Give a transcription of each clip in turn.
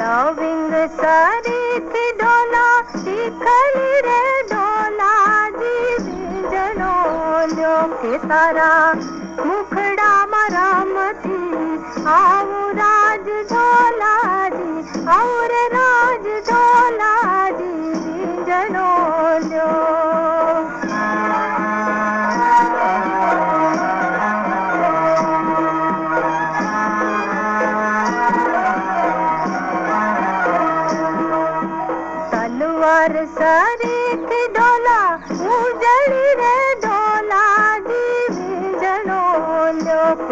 Loving सारी थी डोला शिखली रे डोला जी जनो जो के तारा। मुखड़ा मरामती आओ राज डोला जी।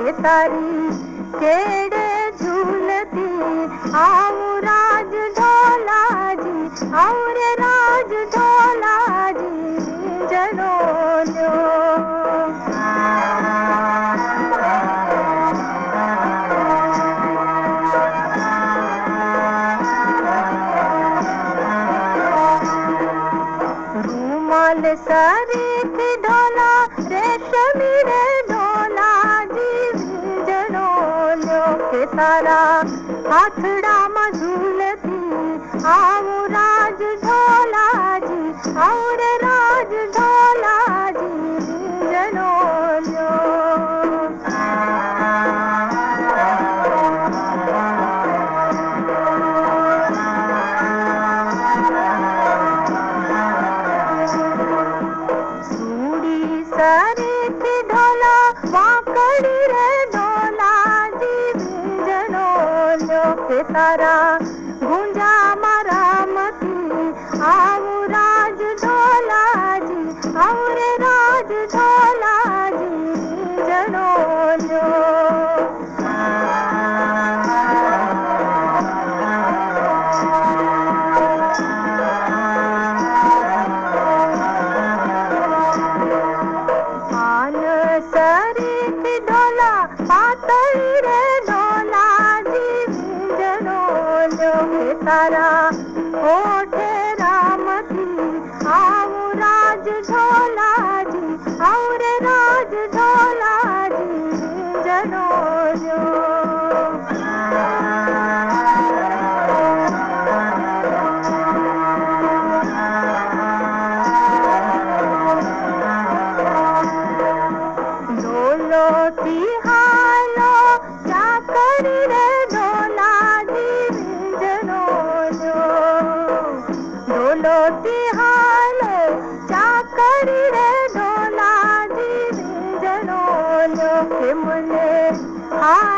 लोक तारी केड़े झूलती आओ राज ढोला जी और राज ढोला जी जनो लो। रूमाल सारी की ढोला लोक तारा हाथड़ा मझूलती आओ राज ढोला जी और राज ढोला जी जनो लो सूड़ी तारा गुंजा लोहे तारा ओठे राम की आओ राज ढोला जी और राज ढोला। Bye.